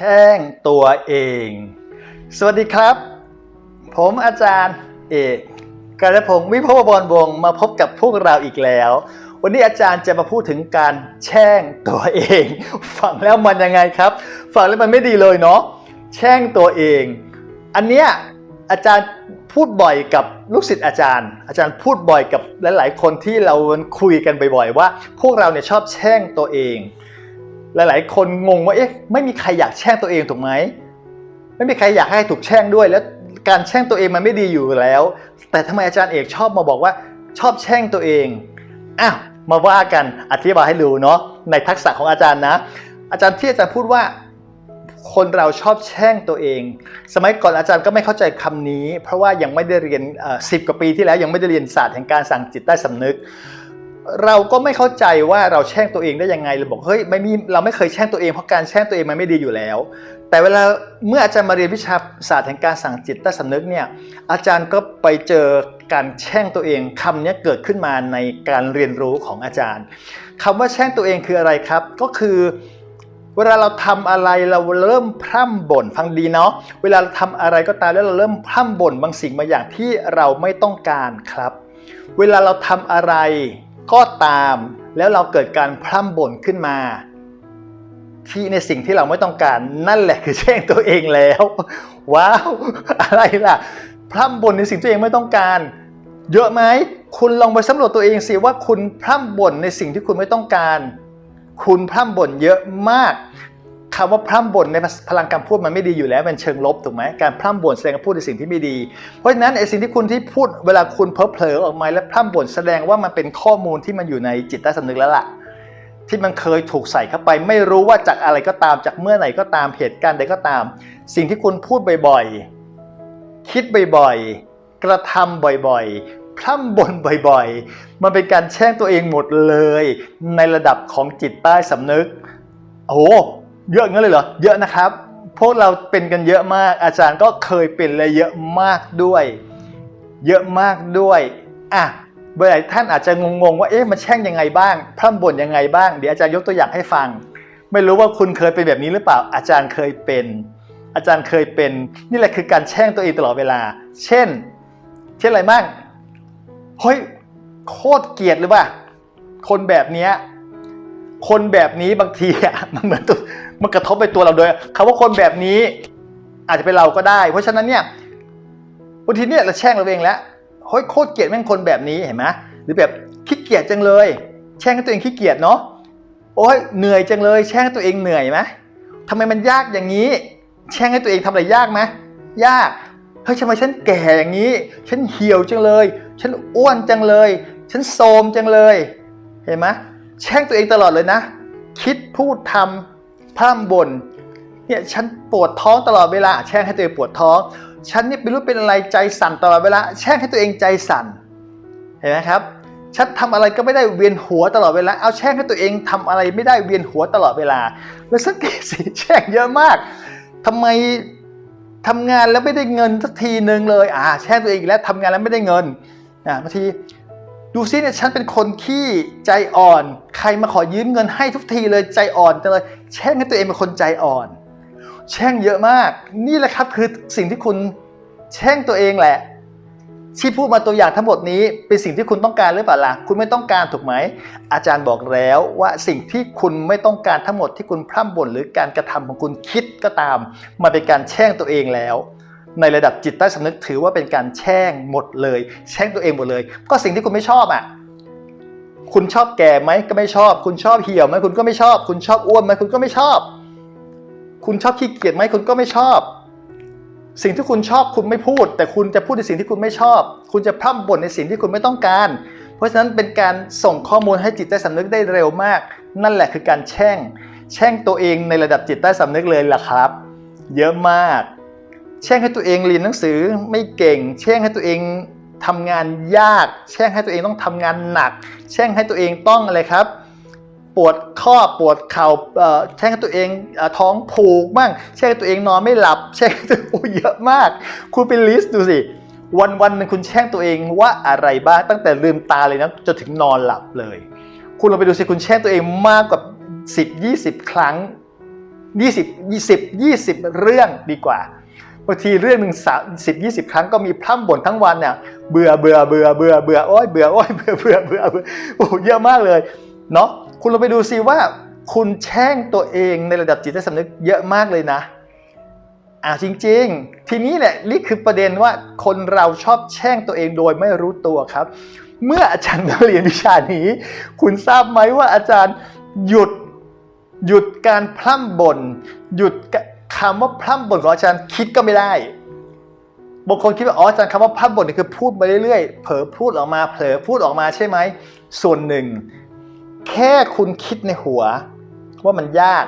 ช่งตัวเอง สวัสดีครับ ผมอาจารย์เอกกระพงศ์วิภวบรวงมาพบกับพวกเราอีกแล้ว วันนี้อาจารย์จะมาพูดถึงการแช่งตัวเอง ฟังแล้วมันยังไงครับ ฟังแล้วมันไม่ดีเลยเนาะแช่งตัวเอง อันเนี้ยอาจารย์พูดบ่อยกับลูกศิษย์อาจารย์ อาจารย์พูดบ่อยกับหลาย ๆ คนที่เราคุยกันบ่อย ๆ ว่า พวกเราเนี่ยชอบแช่งตัวเอง หลายๆ คนงงว่าเอ๊ะไม่มีใครอยากแช่งตัวเองถูกไหมไม่มีใครอยากให้ถูกแช่งด้วย แล้วการแช่งตัวเองมันไม่ดีอยู่แล้ว แต่ทำไมอาจารย์เอกชอบมาบอกว่าชอบแช่งตัวเองอ้าวมาว่ากันอธิบายให้รู้เนาะในทักษะของอาจารย์นะ อาจารย์ที่อาจารย์พูดว่าคนเราชอบแช่งตัวเอง สมัยก่อนอาจารย์ก็ไม่เข้าใจคำนี้ เพราะว่ายังไม่ได้เรียนสิบกว่าปีที่แล้วยังไม่ได้เรียนศาสตร์แห่งการสั่งจิตใต้สำนึก เราก็ไม่เข้าใจว่าเราแช่งตัวเองได้ยังไงเราบอกเฮ้ยไม่มีเราไม่เคยแช่งตัวเองเพราะการแช่งตัวเองมันไม่ดีอยู่แล้ว แต่เวลาเมื่ออาจารย์มาเรียนวิชาศาสตร์แห่งการสั่งจิตใต้สำนึกเนี่ยอาจารย์ก็ไปเจอการแช่งตัวเองคำนี้เกิดขึ้นมาในการเรียนรู้ของอาจารย์คำว่าแช่งตัวเองคืออะไรครับ ก็คือเวลาเราทำอะไรเราเริ่มพร่ำบ่นฟังดีเนาะเวลาเราทำอะไรก็ตามแล้วเราเริ่มพร่ำบ่นบางสิ่งบางอย่างที่เราไม่ต้องการครับ เวลาเราทำอะไร ก็ตามแล้วเราเกิดการพร่ำบ่นขึ้นมา ที่ในสิ่งที่เราไม่ต้องการนั่นแหละคือแช่งตัวเองแล้ว ว้าว อะไรล่ะ พร่ำบ่นในสิ่งที่ตัวเองไม่ต้องการ เยอะไหมคุณลองไปสำรวจตัวเองสิว่าคุณพร่ำบ่นในสิ่งที่คุณไม่ต้องการ คุณพร่ำบ่นเยอะมาก คำว่าพร่ำบ่นในพลังการพูดมันไม่ดีอยู่แล้วเป็นเชิงลบถูกไหมการพร่ำบ่นแสดงพูดในสิ่งที่ไม่ดี เพราะฉะนั้นไอ้สิ่งที่คุณที่พูดเวลาคุณเพ้อเผลอออกมาและพร่ำบ่นแสดงว่ามันเป็นข้อมูลที่มันอยู่ในจิตใต้สำนึกแล้วล่ะที่มันเคยถูกใส่เข้าไป ไม่รู้ว่าจากอะไรก็ตามจากเมื่อไหร่ก็ตามเหตุการณ์ใดก็ตาม สิ่งที่คุณพูดบ่อยๆ คิดบ่อยๆ กระทำบ่อยๆ พร่ำบ่นบ่อยๆ มันเป็นการแช่งตัวเองหมดเลย ในระดับของจิตใต้สำนึก โอ้ เยอะงั้นเลยเหรอ เยอะนะครับ พวกเราเป็นกันเยอะมาก อาจารย์ก็เคยเป็นเลยเยอะมากด้วย เยอะมากด้วยอะเบอร์หลายท่านอาจจะงงๆว่าเอ๊ะมันแช่งยังไงบ้าง พร่ำบ่นยังไงบ้าง เดี๋ยวอาจารย์ยกตัวอย่างให้ฟัง ไม่รู้ว่าคุณเคยเป็นแบบนี้หรือเปล่า อาจารย์เคยเป็น อาจารย์เคยเป็น นี่แหละคือการแช่งตัวเองตลอดเวลา เช่น เช่นอะไรบ้างเฮ้ยโคตรเกลียดเลยว่ะคนแบบเนี้ยคนแบบนี้บางทีอะมันเหมือนตัว มันกระทบไปตัวเราโดยคำว่าคนแบบนี้อาจจะเป็นเราก็ได้ เพราะฉะนั้นเนี่ยบางทีเนี่ยเราแช่งเราเองแล้วเฮ้ยโคตรเกลียดแม่งคนแบบนี้เห็นไหมหรือแบบขี้เกียจจังเลย แช่งให้ตัวเองขี้เกียจเนาะโอ้ยเหนื่อยจังเลย แช่งให้ตัวเองเหนื่อยไหมทำไมมันยากอย่างนี้ แช่งให้ตัวเองทำอะไรยากไหมยากเฮ้ยทำไมฉันแก่อย่างนี้ ฉันเหี่ยวจังเลย ฉันอ้วนจังเลย ฉันโทรมจังเลย เห็นไหมแช่งตัวเองตลอดเลยนะ คิดพูดทำ พร่ำบ่นเนี่ยฉันปวดท้องตลอดเวลา แช่งให้ตัวเองปวดท้อง ฉันนี่ไม่รู้เป็นอะไรใจสั่นตลอดเวลา แช่งให้ตัวเองใจสั่นเห็นไหมครับฉันทำอะไรก็ไม่ได้เวียนหัวตลอดเวลา เอาแช่งให้ตัวเองทำอะไรไม่ได้เวียนหัวตลอดเวลา แล้วสังเกตสิแช่งเยอะมากทำไมทำงานแล้วไม่ได้เงินสักทีนึงเลย อ่า แช่งตัวเองแล้วทำงานแล้วไม่ได้เงินอ่าบางที ดูซิเนี่ยฉันเป็นคนขี้ใจอ่อน ใครมาขอยืมเงินให้ทุกทีเลยใจอ่อนจังเลยแช่งให้ตัวเองเป็นคนใจอ่อน แช่งเยอะมาก นี่แหละครับคือสิ่งที่คุณแช่งตัวเองแหละ ที่พูดมาตัวอย่างทั้งหมดนี้เป็นสิ่งที่คุณต้องการหรือเปล่าล่ะคุณไม่ต้องการถูกไหม อาจารย์บอกแล้วว่าสิ่งที่คุณไม่ต้องการทั้งหมดที่คุณพร่ำบ่นหรือการกระทำของคุณคิดก็ตาม มันเป็นการแช่งตัวเองแล้ว ในระดับจิตใต้สำนึกถือว่าเป็นการแช่งหมดเลย แช่งตัวเองหมดเลย ก็สิ่งที่คุณไม่ชอบอะคุณชอบแก่ไหมก็ไม่ชอบ คุณชอบเหี่ยวไหมคุณก็ไม่ชอบ คุณชอบอ้วนไหมคุณก็ไม่ชอบ คุณชอบขี้เกียจไหมคุณก็ไม่ชอบ สิ่งที่คุณชอบคุณไม่พูด แต่คุณจะพูดในสิ่งที่คุณไม่ชอบ คุณจะพร่ำบ่นในสิ่งที่คุณไม่ต้องการ เพราะฉะนั้นเป็นการส่งข้อมูลให้จิตใต้สำนึกได้เร็วมาก นั่นแหละคือการแช่ง แช่งตัวเองในระดับจิตใต้สำนึกเลยล่ะครับ เยอะมาก แช่งให้ตัวเองเรียนหนังสือไม่เก่ง แช่งให้ตัวเองทำงานยาก แช่งให้ตัวเองต้องทำงานหนัก แช่งให้ตัวเองต้องอะไรครับ ปวดข้อปวดเข่าเอ่อแช่งให้ตัวเองท้องผูกบ้างแช่งให้ตัวเองนอนไม่หลับ แช่งให้ตัวโอ้เยอะมาก คุณเป็นลิสต์ดูสิ วันวันๆหนึงคุณแช่งตัวเองว่าอะไรบ้างตั้งแต่ลืมตาเลยนะจนถึงนอนหลับเลย คุณลองไปดูสิคุณแช่งตัวเองมากกว่า 10 20 ครั้ง 20 20 20 เรื่องดีกว่า บางทีเรื่องหนึ่งสามสิบยี่สิบครั้งก็มีพร่ำบ่นทั้งวันเนี่ยเบื่อเบื่อเบื่อเบื่อเบื่อโอ้ยเบื่อโอ้ยเบื่อเบื่อเบื่อเบื่อโอ้เยอะมากเลยเนาะคุณลองไปดูซิว่า คุณแช่งตัวเองในระดับจิตใต้สำนึกเยอะมากเลยนะอ่าจริง ๆ ทีนี้แหละนี่คือประเด็นว่าคนเราชอบแช่งตัวเองโดยไม่รู้ตัวครับ เมื่ออาจารย์มาเรียนวิชานี้ คุณทราบไหมว่าอาจารย์หยุดหยุดการพร่ำบ่นหยุด คำว่าพร่ำบ่นของอาจารย์คิดก็ไม่ได้บางคนคิดว่าอ๋ออาจารย์คำว่าพร่ำบ่นนี่คือพูดไปเรื่อยๆ เผลอพูดออกมาเผลอพูดออกมาใช่ไหมส่วนหนึ่ง แค่คุณคิดในหัว ว่ามันยาก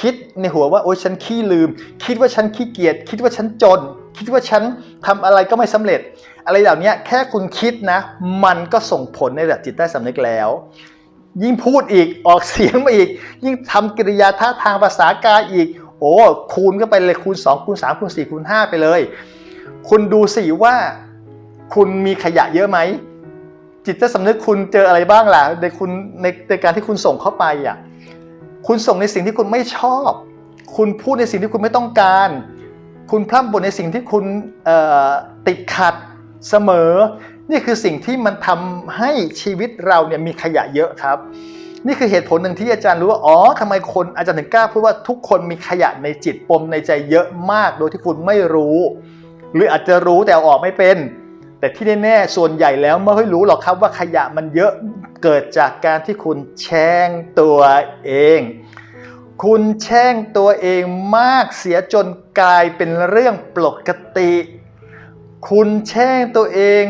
คิดในหัวว่าโอ๊ยฉันขี้ลืม คิดว่าฉันขี้เกียจคิดว่าฉันจน คิดว่าฉันทำอะไรก็ไม่สำเร็จ อะไรเหล่านี้แค่คุณคิดนะ มันก็ส่งผลในระดับจิตใต้สำนึกแล้วยิ่งพูดอีกออกเสียงมาอีก ยิ่งทำกิริยาท่าทางภาษากายอีก โอ้คูณก็ไปเลยคูณ 2 คูณ 3 คูณ 4 คูณ 5 ไปเลย คุณดูสิว่าคุณมีขยะเยอะไหม จิตใต้สำนึกคุณเจออะไรบ้างล่ะในคุณในในการที่คุณส่งเข้าไปอะคุณส่งในสิ่งที่คุณไม่ชอบ คุณพูดในสิ่งที่คุณไม่ต้องการ คุณพร่ำบ่นในสิ่งที่คุณติดขัดเสมอ นี่คือสิ่งที่มันทำให้ชีวิตเราเนี่ยมีขยะเยอะครับ นี่คือเหตุผลหนึ่งที่อาจารย์รู้ว่าอ๋อทำไมคนอาจารย์ถึงกล้าพูดว่าทุกคนมีขยะในจิตปมในใจเยอะมาก โดยที่คุณไม่รู้ หรืออาจจะรู้แต่เอาออกไม่เป็น แต่ที่แน่ๆส่วนใหญ่แล้วไม่ค่อยรู้หรอกครับว่าขยะมันเยอะเกิดจากการที่คุณแช่งตัวเอง คุณแช่งตัวเองมากเสียจนกลายเป็นเรื่องปกติ คุณแช่งตัวเอง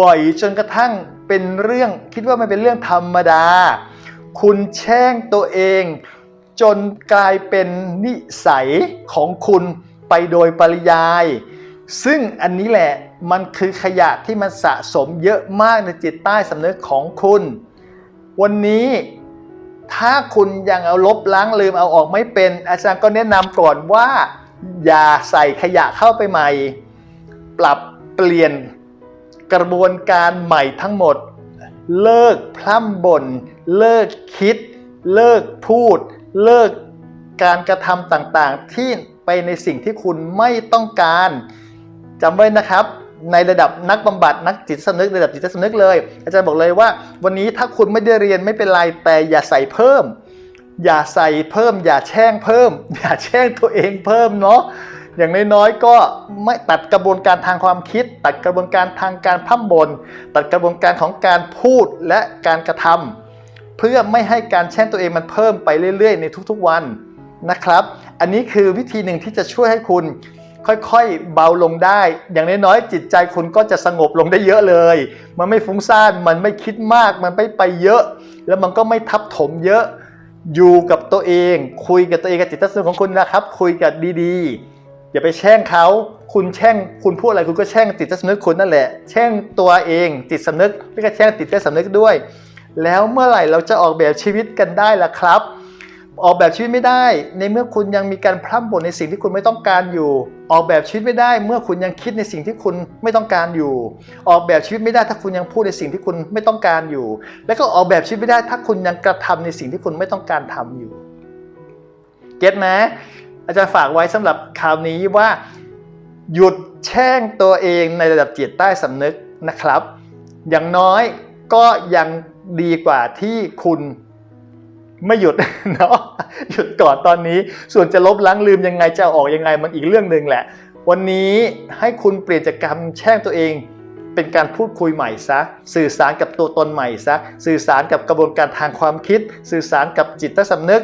บ่อยจนกระทั่งเป็นเรื่องคิดว่ามันเป็นเรื่องธรรมดา คุณแช่งตัวเอง จนกลายเป็นนิสัยของคุณไปโดยปริยาย ซึ่งอันนี้แหละมันคือขยะที่มันสะสมเยอะมากในจิตใต้สำนึกของคุณ วันนี้ถ้าคุณยังเอาลบล้างลืมเอาออกไม่เป็น อาจารย์ก็แนะนำก่อนว่าอย่าใส่ขยะเข้าไปใหม่ ปรับเปลี่ยนกระบวนการใหม่ทั้งหมด เลิกพร่ำบ่นเลิกคิด เลิกพูด เลิกการกระทำต่างๆ ที่ไปในสิ่งที่คุณไม่ต้องการจำไว้นะครับในระดับนักบำบัดนักจิตสำนึกระดับจิตสำนึกเลย อาจารย์บอกเลยว่า วันนี้ถ้าคุณไม่ได้เรียนไม่เป็นไรแต่อย่าใส่เพิ่ม อย่าใส่เพิ่ม อย่าแช่งเพิ่ม อย่าแช่งตัวเองเพิ่มเนาะ อย่างน้อยๆก็ไม่ตัดกระบวนการทางความคิด ตัดกระบวนการทางการพัฒบน ตัดกระบวนการของการพูดและการกระทำเพื่อไม่ให้การแช่งตัวเองมันเพิ่มไปเรื่อย ๆ ในทุกๆวันนะครับ อันนี้คือวิธีหนึ่งที่จะช่วยให้คุณค่อยๆ เบาลงได้ อย่างน้อยๆ จิตใจคุณก็จะสงบลงได้เยอะเลย มันไม่ฟุ้งซ่าน มันไม่คิดมาก มันไม่ไปเยอะ แล้วมันก็ไม่ทับถมเยอะ อยู่กับตัวเอง คุยกับตัวเองกับจิตใต้สำนึกของคุณนะครับ คุยกับดีๆ อย่าไปแช่งเขาคุณแช่งคุณพูดอะไรคุณก็แช่งจิตใต้สำนึกคุณนั่นแหละ แช่งตัวเองจิตสำนึกแล้วก็แช่งจิตใต้สำนึกด้วย แล้วเมื่อไหร่เราจะออกแบบชีวิตกันได้ล่ะครับ ออกแบบชีวิตไม่ได้ ในเมื่อคุณยังมีการพร่ำบ่นในสิ่งที่คุณไม่ต้องการอยู่ ออกแบบชีวิตไม่ได้ เมื่อคุณยังคิดในสิ่งที่คุณไม่ต้องการอยู่ ออกแบบชีวิตไม่ได้ ถ้าคุณยังพูดในสิ่งที่คุณไม่ต้องการอยู่ แล้วก็ออกแบบชีวิตไม่ได้ ถ้าคุณยังกระทำในสิ่งที่คุณไม่ต้องการทำอยู่ เก็ตไหม อาจารย์ฝากไว้สำหรับคราวนี้ว่า หยุดแช่งตัวเองในระดับจิตใต้สำนึกนะครับ อย่างน้อยก็ยังดีกว่าที่คุณไม่หยุดเนาะหยุดก่อนตอนนี้ ส่วนจะลบล้างลืมยังไงจะอออกยังไงมันอีกเรื่องหนึ่งแหละ วันนี้ให้คุณเปลี่ยนจากการแช่งตัวเองเป็นการพูดคุยใหม่ซะ สื่อสารกับตัวตนใหม่ซะ สื่อสารกับกระบวนการทางความคิด สื่อสารกับจิตใต้สำนึก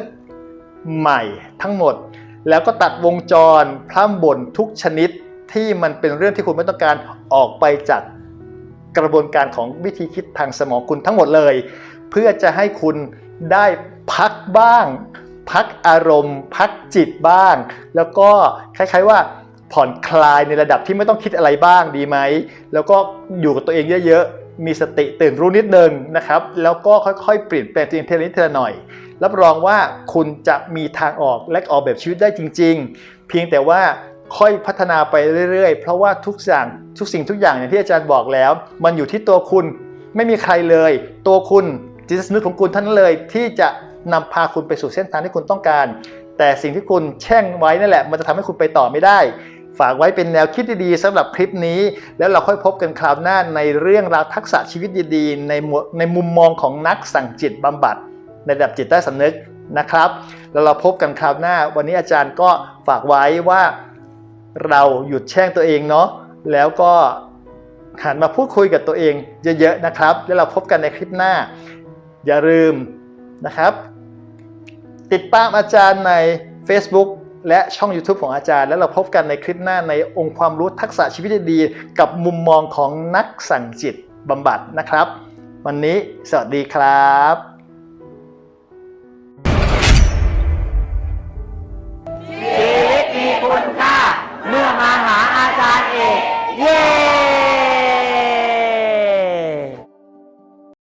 ใหม่ทั้งหมด แล้วก็ตัดวงจรพร่ำบ่นทุกชนิดที่มันเป็นเรื่องที่คุณไม่ต้องการออกไปจากกระบวนการของวิธีคิดทางสมองคุณทั้งหมดเลย เพื่อจะให้คุณได้พักบ้าง พักอารมณ์ พักจิตบ้าง แล้วก็คล้ายๆว่าผ่อนคลายในระดับที่ไม่ต้องคิดอะไรบ้างดีไหม แล้วก็อยู่กับตัวเองเยอะๆ มีสติตื่นรู้นิดนึงนะครับ แล้วก็ค่อยๆเปลี่ยนแปลงตัวเองเทละนิดเทลหน่อย รับรองว่าคุณจะมีทางออกและออกแบบชีวิตได้จริง ๆ เพียงแต่ว่าค่อยพัฒนาไปเรื่อย ๆ เพราะว่าทุกอย่างทุกสิ่งทุกอย่างอย่างที่อาจารย์บอกแล้ว มันอยู่ที่ตัวคุณไม่มีใครเลย ตัวคุณจิตสำนึกของคุณท่านเลยที่จะนำพาคุณไปสู่เส้นทางที่คุณต้องการแแต่สิ่งที่คุณแช่งไว้นั่นแหละ มันจะทำให้คุณไปต่อไม่ได้ ฝากไว้เป็นแนวคิดดีๆสำหรับคลิปนี้ แล้วเราค่อยพบกันคราวหน้าในเรื่องราวทักษะชีวิตดีๆ ในในมุมมองของนักสั่งจิตบำบัด ในระดับจิตใต้สำนึกนะครับ แล้วเราพบกันคราวหน้า วันนี้อาจารย์ก็ฝากไว้ว่าเราหยุดแช่งตัวเองเนาะแล้วก็หันมาพูดคุยกับตัวเองเยอะๆนะครับ แล้วเราพบกันในคลิปหน้า อย่าลืมนะครับ ติดตามอาจารย์ใน Facebook และช่อง YouTube ของอาจารย์ แล้วเราพบกันในคลิปหน้าในองค์ความรู้ทักษะชีวิตดีๆกับมุมมองของนักสั่งจิตบำบัดนะครับ วันนี้สวัสดีครับ